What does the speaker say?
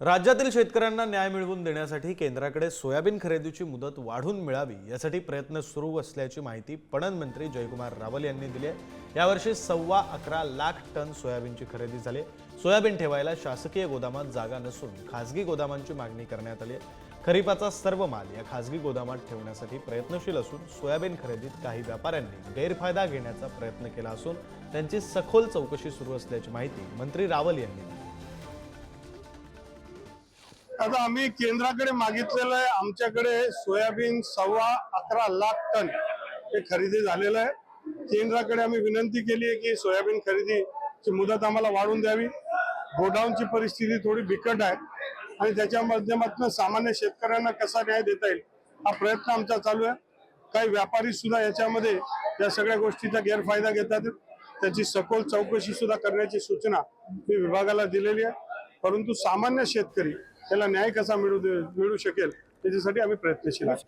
राज्यातील शेतकऱ्यांना न्याय मिळवून देण्यासाठी केंद्राकडे सोयाबीन खरेदीची मुदत वाढून मिळावी यासाठी प्रयत्न सुरू असल्याची माहिती पणन मंत्री जयकुमार रावल यांनी दिली आहे. यावर्षी सव्वा अकरा लाख टन सोयाबीनची खरेदी झाली सोयाबीन ठेवायला शासकीय गोदामात जागा नसून खासगी गोदामांची मागणी करण्यात आली आहे. खरीपाचा सर्व माल या खासगी गोदामात ठेवण्यासाठी प्रयत्नशील असून सोयाबीन खरेदीत काही व्यापाऱ्यांनी गैरफायदा घेण्याचा प्रयत्न केला असून त्यांची सखोल चौकशी सुरू असल्याची माहिती मंत्री रावल यांनी दिली आता आम्ही केंद्राकडे मागितलेलं आहे. आमच्याकडे सोयाबीन सव्वा अकरा लाख टन हे खरेदी झालेलं आहे. केंद्राकडे आम्ही विनंती केली आहे की सोयाबीन खरेदीची मुदत आम्हाला वाढवून द्यावी. गोडाऊनची परिस्थिती थोडी बिकट आहे आणि त्याच्या माध्यमातून सामान्य शेतकऱ्यांना कसा न्याय देता येईल हा प्रयत्न आमचा चालू आहे. काही व्यापारी सुद्धा याच्यामध्ये या सगळ्या गोष्टीचा गैरफायदा घेतात. त्याची सखोल चौकशी सुद्धा करण्याची सूचना मी विभागाला दिलेली आहे. परंतु सामान्य शेतकरी त्याला न्याय कसा मिळू दे- मिळू शकेल त्याच्यासाठी आम्ही प्रयत्नशील आहोत.